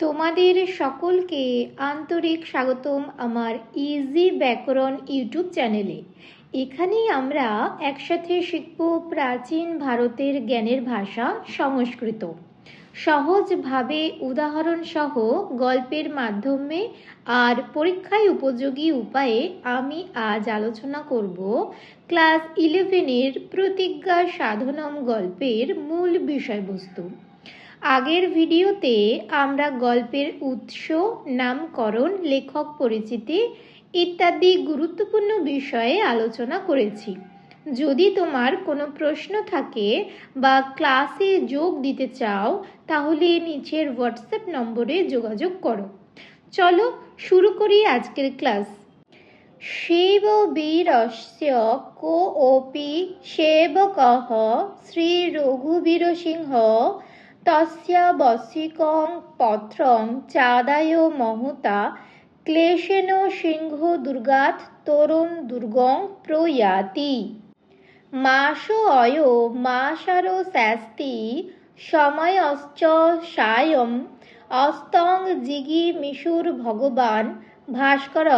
তোমাদের সকলকে আন্তরিক স্বাগতম আমার ইজি ব্যাকরণ ইউটিউব চ্যানেলে এখানেই আমরা একসাথে শিখব প্রাচীন ভারতের জ্ঞানের ভাষা সংস্কৃত। সহজভাবে উদাহরণ সহ গল্পের মাধ্যমে আর পরীক্ষায় উপযোগী উপায়ে আমি আজ আলোচনা করব ক্লাস ইলেভেনের প্রতিজ্ঞা সাধনম গল্পের মূল বিষয়বস্তু। আগের ভিডিওতে আমরা গল্পের উৎস, নামকরণ, লেখক পরিচিতি ইত্যাদি গুরুত্বপূর্ণ বিষয়ে আলোচনা করেছি। যদি তোমার কোনো প্রশ্ন থাকে বা ক্লাসে যোগ দিতে চাও, তাহলে নিচের হোয়াটসঅ্যাপ নম্বরে যোগাযোগ করো। চলো শুরু করি আজকের ক্লাস। শিব বীরস্য কোপি সেবকः শ্রী রঘুবীর সিংহ তস্য বসিকং পত্রং চাদায় মহতা ক্লেশেন সিংহ দুর্গাত তরুণ দুর্গং প্রয়াতি মাস অয় মাসার শাস্তি সময়শ্চ সায়ম অস্তং জিগি মিশুর ভগবান ভাস্কর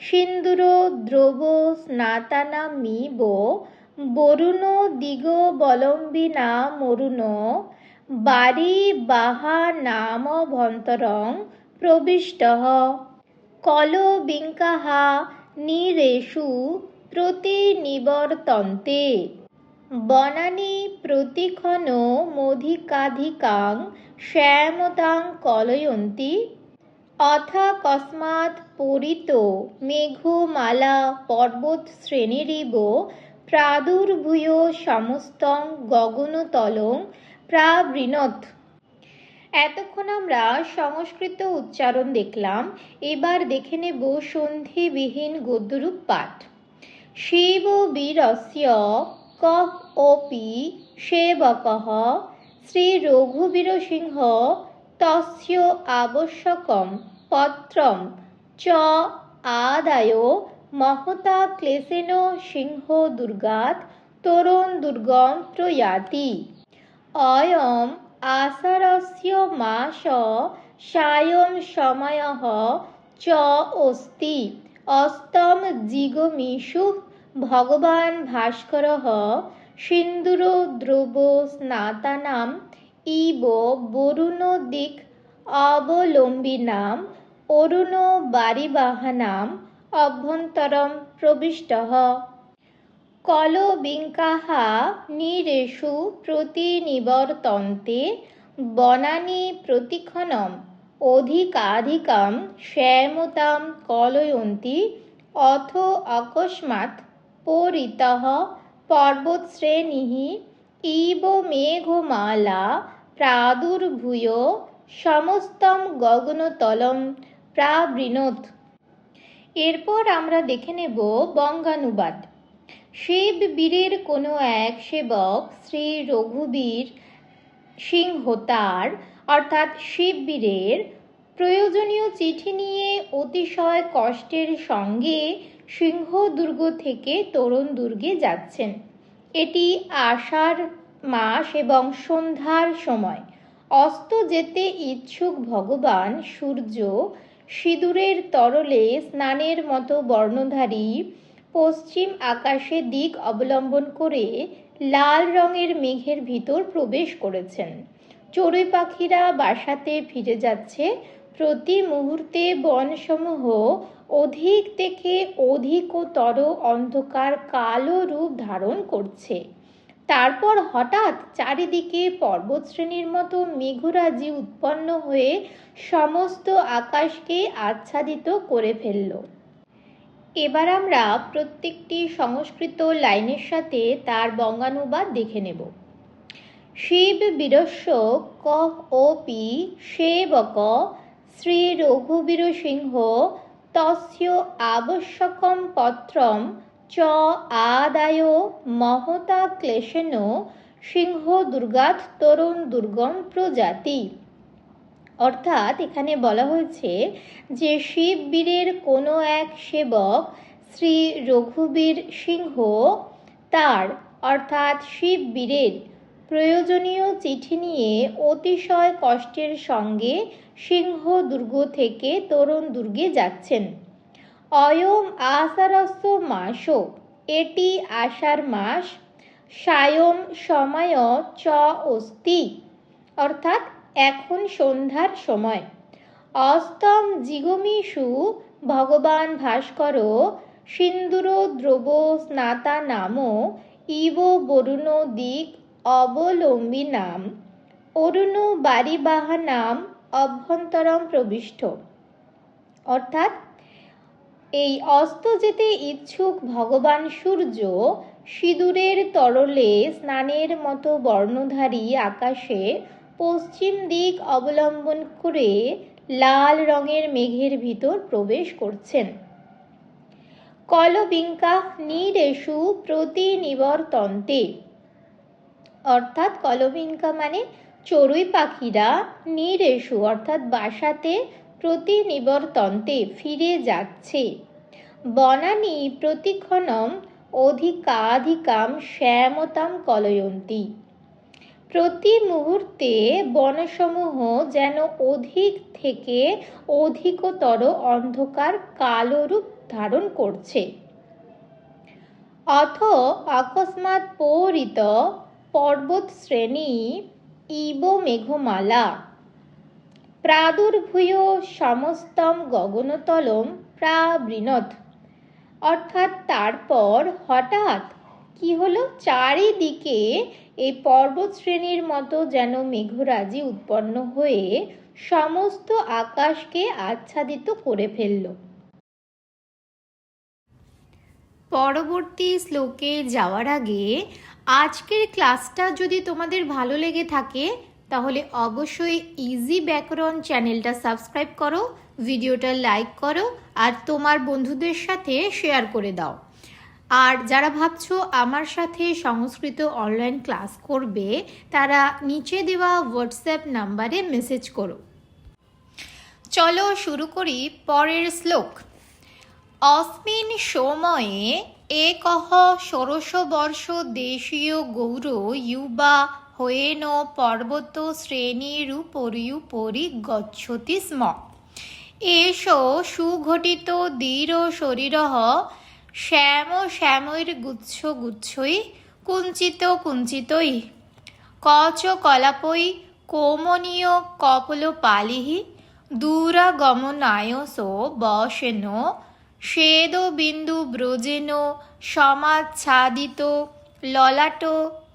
সিন্দুর দ্রব স্নাতানামিব বরুণ দিগবলম্বিনা মরুণ বারি বাহা নামভন্তরং প্রবিষ্ট। কলবিঙ্কাহা নিরেষু প্রতিনিবর্তন্তে। বনানি প্রতিক্ষণ মধিকাধিকাং শ্যামতাং কলয়ন্তি। অথ কস্মাৎ পরিত মেঘমালা পর্বত শ্রেণীরিব প্রাদুর্ভূয় সমস্তং গগনতলং প্রাবৃণত এতক্ষণ আমরা সংস্কৃত উচ্চারণ দেখলাম, এবার দেখে নেব সন্ধিবিহীন গদ্যরূপ পাঠ। শিব বীরস্য কহ অপি সেবকः শ্রী রঘুবীর সিংহ তস্য আবশ্যকম পত্রম চ আদায় মহতা ক্লেশেন সিংহ দুর্গাত তরুণ দুর্গম প্রয়াতি। অয়ম আষাঢ়স্য মাস সায়ং সময়ः চ অস্তি। অস্তম জিগমিষু ভগবান ভাস্করः সিন্দুর দ্রব স্নাতানাম ইব বরুণ দিক অবলম্বিনাম অরুণ বারিবাহানাম অভ্যন্তরম প্রবিষ্ট কলবিঙ্কাহা নিরেষু প্রতিনিবর্তন্তে বনানি প্রতিক্ষণম অধিকাধিকাম শ্যামতাম কলয়ন্তি অথ অকস্মাৎ পরিতঃ পর্বতশ্রেণীः ইব মেঘমালা প্রাদুর্ভূয় সমস্তম গগনতলম প্রাবৃণত এরপর আমরা দেখে নেব বঙ্গানুবাদ। শিব বীরের কোনো এক সেবক শ্রী রঘুবীর সিংহ তার অর্থাৎ শিববীরের প্রয়োজনীয় চিঠি নিয়ে অতিশয় কষ্টের সঙ্গে সিংহ দুর্গ থেকে তরুণ দুর্গে যাচ্ছেন। এটি আষাঢ় মাস এবং সন্ধ্যার সময়। অস্ত যেতে ইচ্ছুক ভগবান সূর্য সিঁদুরের তরলে স্নানের মতো বর্ণধারী পশ্চিম আকাশে দিক অবলম্বন করে লাল রঙের মেঘের ভিতর প্রবেশ করেছেন। চড়ুই পাখিরা বাসাতে ফিরে যাচ্ছে। প্রতি মুহূর্তে বনসমূহ অধিক থেকে অধিকতর অন্ধকার কালো রূপ ধারণ করছে। তারপর হঠাৎ চারিদিকে পর্বতশ্রেণীর মতো মেঘরাজি উৎপন্ন হয়ে সমস্ত আকাশকে আচ্ছাদিত করে ফেলল। এবার আমরা প্রত্যেকটি সংস্কৃত লাইনের সাথে তার বঙ্গানুবাদ দেখে নেব। শিব বীরস্য কহ ওপি সেবক, শ্রী রঘুবীর সিংহ, তস্য আবশ্যকম পত্রম, চ আদায় মহতা ক্লেশেন, সিংহ দুর্গাত তরুণ দুর্গম প্রজাতি। অর্থাৎ এখানে বলা হয়েছে যে শিববীরের কোনো এক সেবক শ্রী রঘুবীর সিংহ তার, অর্থাৎ শিববীরের প্রয়োজনীয় চিঠি নিয়ে অতিশয় কষ্টের সঙ্গে সিংহ দুর্গ থেকে তরুণ দুর্গে যাচ্ছেন। অয়ম আষাঢ়স্য মাসও এটি আষাঢ় মাস, সায়ম সময় চ অস্তি অর্থাৎ এখন সন্ধ্যার সময়। অস্তম জিগমিষু ভগবান ভাস্কর সিন্দুর দ্রব স্নাতা নাম ইব বরুণ দিক অবলম্বী নাম। অরুণ বারিবাহা নাম অভ্যন্তরম প্রবিষ্ট। অর্থাৎ এই অস্ত যেতে ইচ্ছুক ভগবান সূর্য সিঁদুরের তরলে স্নানের মতো বর্ণধারী আকাশে পশ্চিম দিক অবলম্বন করে লাল রঙের মেঘের ভিতর প্রবেশ করছেন। কলবিঙ্কা নিরেশু প্রতি নিবর্তন্তে অর্থাৎ কলবিঙ্কা মানে চড়ুই পাখিরা, নিরেশু অর্থাৎ বাসাতে প্রতি নিবর্তন্তে ফিরে যাচ্ছে। বনানি প্রতিক্ষণম অধিকাধিকাম শ্যামতাম কলয়ন্তী। প্রতি মুহূর্তে বনসমূহ যেন অধিক থেকে অধিকতর অন্ধকার কালো রূপ ধারণ করছে। অথ অকস্মাৎ পৌরিত পর্বত শ্রেণি ইব মেঘমালা। প্রাদুর্ভূয় সমস্তম গগনতলম প্রাবৃণত। অর্থাৎ তারপর হঠাৎ কি হলো? চারিদিকে এই পর্বত শ্রেণির মতো যেন মেঘরাজি উৎপন্ন হয়ে সমস্ত আকাশকে আচ্ছাদিত করে ফেলল। পরবর্তী শ্লোকে যাওয়ার আগে আজকের ক্লাসটা যদি তোমাদের ভালো লেগে থাকে, তাহলে অবশ্যই ইজি ব্যাকরণ চ্যানেলটা সাবস্ক্রাইব করো, ভিডিওটা লাইক করো, আর তোমার বন্ধুদের সাথে শেয়ার করে দাও। আর যারা ভাবছ আমার সাথে সংস্কৃত অনলাইন ক্লাস করবে, তারা নিচে দেওয়া হোয়াটসঅ্যাপ নাম্বারে মেসেজ করো। চলো শুরু করি পরের শ্লোক। অস্মিন সময়ে একহ ষোড়শবর্ষ দেশীয় গৌর ইউবা হয়েন পর্বত শ্রেণির শ্রেণীরুপরিউপরি গচ্ছতি স্ম। এষ সুঘটিত দৃঢ় শরীর শ্যাম শ্যামৈর গুচ্ছ গুচ্ছই কুঞ্চিত কুঞ্চিতই কচ কলাপই কোমনীয় কপল পালিহি দূরাগমনায়স বসেন, শ্বেদ বিন্দু ব্রজেন, সমাচ্ছাদিত ললাট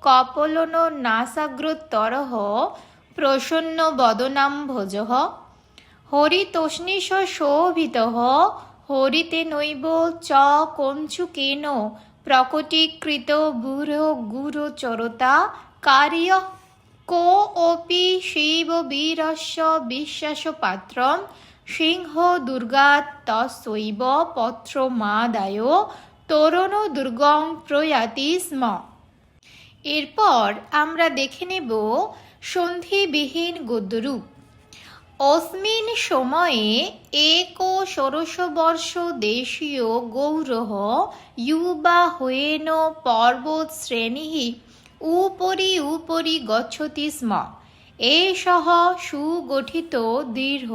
কপলন নাসাগ্রতরহ প্রসন্ন বদনাম্ভোজ হরিতোষ্ণীষ শোভিত হরিতে নৈব চ কঞ্চুকেন প্রকটীকৃত বুড়ো গুরু চরতা, কার্য কো অপি শিব বীরস্য বিশ্বাস পাত্রম সিংহ দুর্গা তস্যৈব পত্রমাদায়, তরুণ দুর্গম প্রয়াতি স্ম। এরপর আমরা দেখে নেব সন্ধিবিহীন গদ্যরূপ। অস্মিন সময়ে এক ষোড়শবর্ষ দেশীয় গৌরহ ইউবা হয়েন পর্বত শ্রেণি উপরি উপরি গচ্ছতি স্ম। এষः সুগঠিত দৃঢ়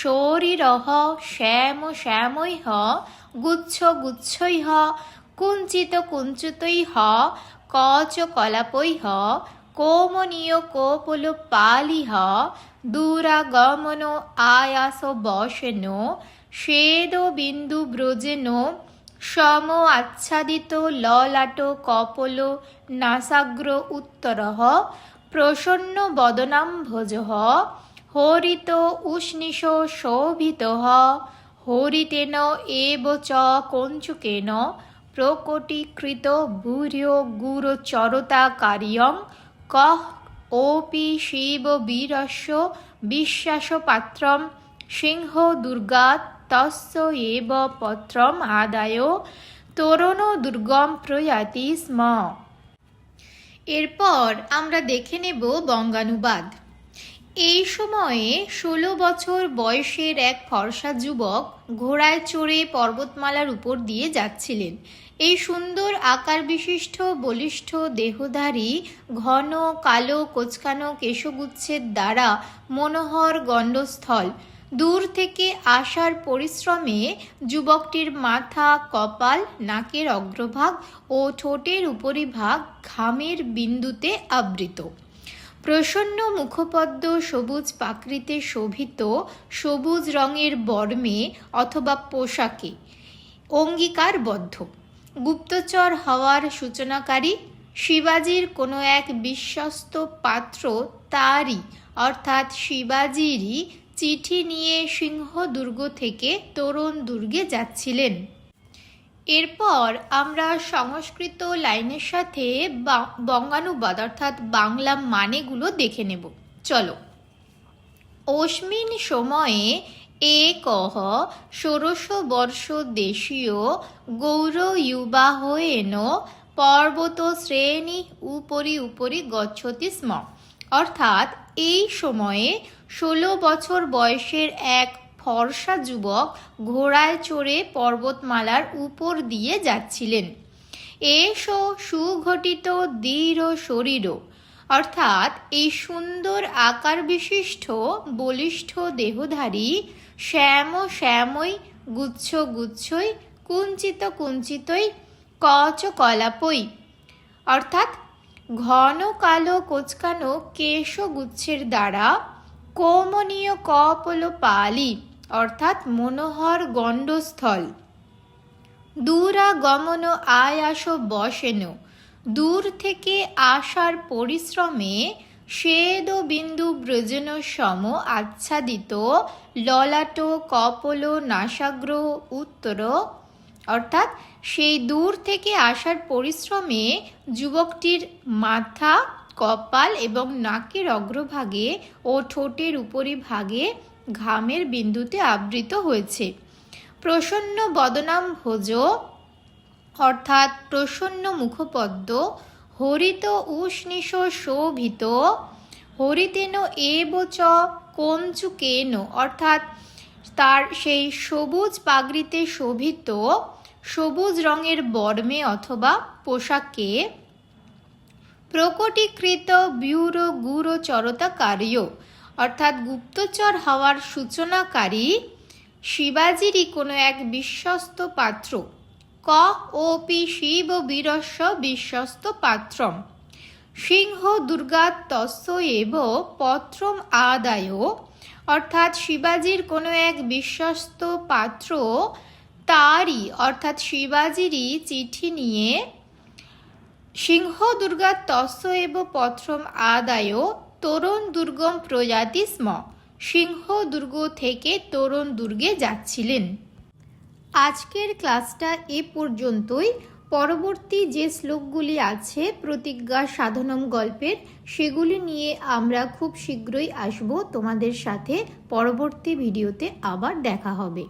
শরীরः শ্যাম শ্যামৈঃ গুচ্ছ গুচ্ছৈঃ কুঞ্চিত কুঞ্চিতৈঃ কচ কলাপৈঃ কোমনীয় কোপল পালিহ দূরাগমন আয়াস বশেন শ্বেদ বিন্দু ব্রজেন সম আচ্ছাদিত ললাট কপল নাসাগ্র উত্তরঃ প্রসন্ন বদনাম্ভোজ হরিত উষ্ণিষ শোভিত হরিতেন এব চ কঞ্চুকেন প্রকটীকৃত ভূর্য গুরচরতা কার্যং কহ ওপি শিব বীরস্য বিশ্বাস পাত্রম সিংহ দুর্গা তস্য এব পত্রম আদায়। তরুণ দুর্গম প্রয়াতি স্ম। এরপর আমরা দেখে নেব বঙ্গানুবাদ। এই সময়ে ষোলো বছর বয়সের এক ফর্সা যুবক ঘোড়ায় চড়ে পর্বতমালার উপর দিয়ে যাচ্ছিলেন। এই সুন্দর আকার বিশিষ্ট বলিষ্ঠ দেহধারী ঘন, কালো, কোচকানো কেশগুচ্ছের দ্বারা মনোহর গণ্ডস্থল। দূর থেকে আসার পরিশ্রমে যুবকটির মাথা, কপাল, নাকের অগ্রভাগ ও ঠোঁটের উপরিভাগ ঘামের বিন্দুতে আবৃত। প্রসন্ন মুখপদ্ম সবুজ পাকৃতে শোভিত সবুজ রঙের বর্মে অথবা পোশাকে অঙ্গীকারবদ্ধ। গুপ্তচর হওয়ার সূচনাকারী শিবাজির কোনো এক বিশ্বস্ত পাত্র তারই, অর্থাৎ শিবাজিরই চিঠি নিয়ে সিংহ দুর্গ থেকে তরুণ দুর্গে যাচ্ছিলেন। এরপর আমরা সংস্কৃত লাইনের সাথে বঙ্গানুবাদ অর্থাৎ বাংলা মানেগুলো দেখে নেব। চলো। অস্মিন সময়ে একহ ষোড়শ বর্ষ দেশীয় গৌর ইউবাহয়েন পর্বত শ্রেণি উপরি উপরি গচ্ছতি স্ম। অর্থাৎ এই সময়ে ষোলো বছর বয়সের এক ফর্সা যুবক ঘোড়ায় চড়ে পর্বতমালার উপর দিয়ে যাচ্ছিলেন। এসো সুঘটিত দৃঢ় শরীর অর্থাৎ এই সুন্দর আকার বিশিষ্ট বলিষ্ঠ দেহধারী শ্যাম শ্যামই, গুচ্ছ গুচ্ছই, কুঞ্চিত কুঞ্চিতই, কচ কলাপই। অর্থাৎ ঘন কালো কোচকানো কেশগুচ্ছের দ্বারা কৌমনীয় কপল পালি, অর্থাৎ মনোহর গণ্ডস্থল। দূরাগমন আয়াস বসেন। দূর থেকে আসার পরিশ্রমে শ্বেদ বিন্দু ব্রজন সম আচ্ছাদিত ললাট কপল নাসাগ্র উত্তর। অর্থাৎ সেই দূর থেকে আসার পরিশ্রমে যুবকটির মাথা, কপাল এবং নাকের অগ্রভাগে ও ঠোঁটের উপরিভাগে ঘামের বিন্দুতে আবৃত হয়েছে। প্রসন্ন বদনাম ভোজ অর্থাৎ প্রসন্ন মুখপদ্ম, হরিত উষ্ণিশ শোভিত, হরিতেন এব চ কঞ্চুকেন, অর্থাৎ তার সেই সবুজ পাগড়িতে শোভিত, সবুজ রঙের বর্মে অথবা পোশাকে প্রকটীকৃত ব্যুরো গুরো চরতাকার্য, অর্থাৎ গুপ্তচর হওয়ার সূচনাকারী শিবাজিরই কোনো এক বিশ্বস্ত পাত্র। ক ওপি শিব বীরস্ব বিশ্বস্ত পাত্রম। সিংহ দুর্গা তস্য এব পত্রম আদায়। অর্থাৎ শিবাজির কোনো এক বিশ্বস্ত পাত্র তারই, অর্থাৎ শিবাজিরই চিঠি নিয়ে সিংহ দুর্গা তস্য এব পত্রম আদায়, তরুণ দুর্গম প্রজাতি স্ম। সিংহ দুর্গ থেকে তরুণ দুর্গে যাচ্ছিলেন। আজকের ক্লাসটা এ পর্যন্তই। পরবর্তী যে শ্লোকগুলি আছে, প্রতিজ্ঞা সাধনম গল্পের, সেগুলি নিয়ে আমরা খুব শীঘ্রই আসব। তোমাদের সাথে পরবর্তী ভিডিওতে আবার দেখা হবে।